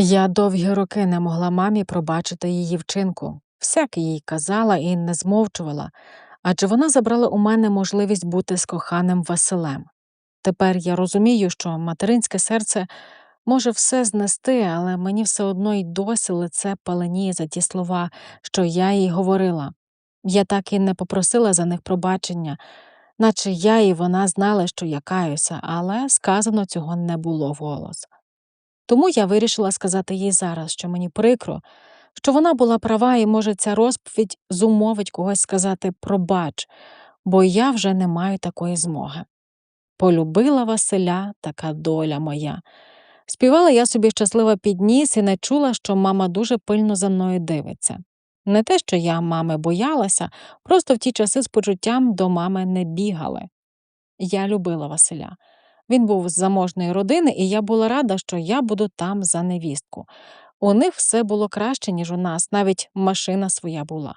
Я довгі роки не могла мамі пробачити її вчинку, всяке їй казала і не змовчувала, адже вона забрала у мене можливість бути з коханим Василем. Тепер я розумію, що материнське серце може все знести, але мені все одно й досі лице паленіє за ті слова, що я їй говорила. Я так і не попросила за них пробачення, наче я і вона знали, що я каюся, але сказано цього не було вголос. Тому я вирішила сказати їй зараз, що мені прикро, що вона була права, і, може, ця розповідь зумовить когось сказати пробач, бо я вже не маю такої змоги. Полюбила Василя така доля моя. Співала я собі щасливо підніс і не чула, що мама дуже пильно за мною дивиться. Не те, що я мами боялася, просто в ті часи з почуттям до мами не бігали. Я любила Василя. Він був з заможної родини, і я була рада, що я буду там за невістку. У них все було краще, ніж у нас, навіть машина своя була.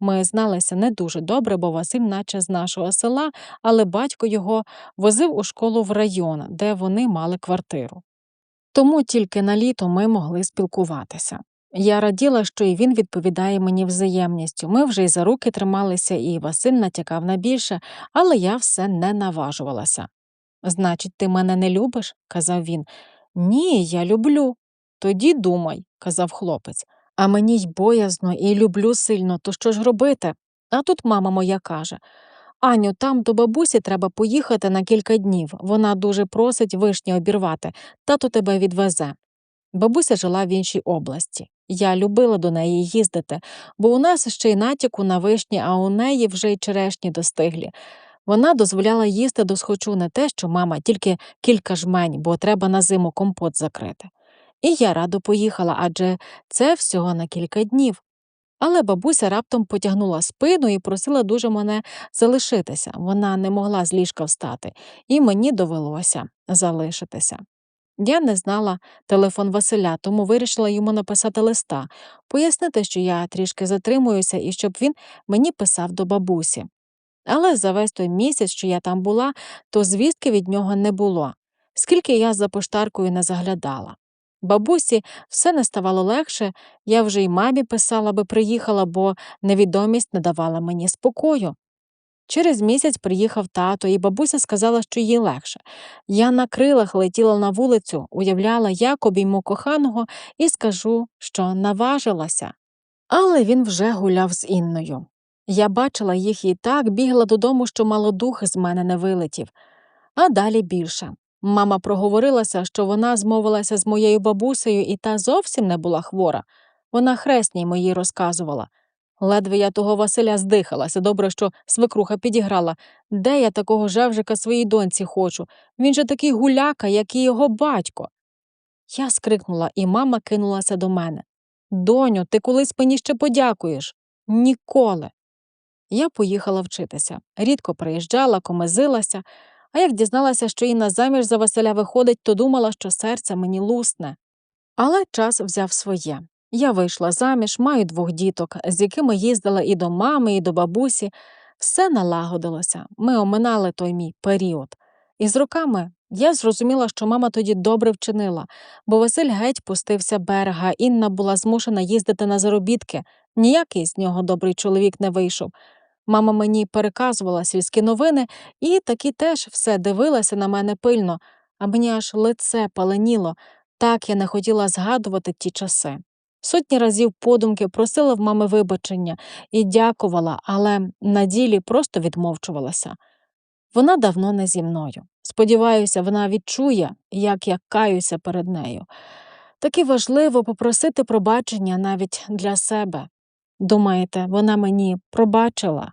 Ми зналися не дуже добре, бо Василь, наче з нашого села, але батько його возив у школу в район, де вони мали квартиру. Тому тільки на літо ми могли спілкуватися. Я раділа, що і він відповідає мені взаємністю. Ми вже й за руки трималися, і Василь натякав на більше, але я все не наважувалася. Значить, ти мене не любиш? казав він. Ні, я люблю. Тоді думай, казав хлопець. А мені й боязно і люблю сильно, то що ж робити? А тут мама моя каже Аню, там до бабусі треба поїхати на кілька днів. Вона дуже просить вишні обірвати, тато тебе відвезе. Бабуся жила в іншій області. Я любила до неї їздити, бо у нас ще й натяку на вишні, а у неї вже й черешні достиглі. Вона дозволяла їсти досхочу не те, що мама, тільки кілька жмень, бо треба на зиму компот закрити. І я радо поїхала, адже це всього на кілька днів. Але бабуся раптом потягнула спину і просила дуже мене залишитися. Вона не могла з ліжка встати, і мені довелося залишитися. Я не знала телефон Василя, тому вирішила йому написати листа, пояснити, що я трішки затримуюся і щоб він мені писав до бабусі. Але за весь той місяць, що я там була, то звістки від нього не було, скільки я за поштаркою не заглядала. Бабусі все не ставало легше, я вже й мамі писала, би приїхала, бо невідомість не давала мені спокою. Через місяць приїхав тато, і бабуся сказала, що їй легше. Я на крилах летіла на вулицю, уявляла, як обійму коханого, і скажу, що наважилася. Але він вже гуляв з Інною. Я бачила їх і так, бігла додому, що мало дух з мене не вилетів. А далі більше. Мама проговорилася, що вона змовилася з моєю бабусею, і та зовсім не була хвора. Вона хресній моїй розказувала. Ледве я того Василя здихалася, добре, що свекруха підіграла. Де я такого жевжика своїй доньці хочу? Він же такий гуляка, як і його батько. Я скрикнула, і мама кинулася до мене. Доню, ти колись мені ще подякуєш? Ніколи. Я поїхала вчитися. Рідко приїжджала, комезилася, а як дізналася, що Інна заміж за Василя виходить, то думала, що серце мені лусне. Але час взяв своє. Я вийшла заміж, маю двох діток, з якими їздила і до мами, і до бабусі. Все налагодилося. Ми оминали той мій період. І з роками я зрозуміла, що мама тоді добре вчинила, бо Василь геть пустився берега, Інна була змушена їздити на заробітки. Ніякий з нього добрий чоловік не вийшов. Мама мені переказувала сільські новини і таки теж все дивилася на мене пильно, а мені аж лице паленіло, так я не хотіла згадувати ті часи. Сотні разів подумки просила в мами вибачення і дякувала, але на ділі просто відмовчувалася. Вона давно не зі мною. Сподіваюся, вона відчує, як я каюся перед нею. Таки важливо попросити пробачення навіть для себе. Думаєте, вона мені пробачила?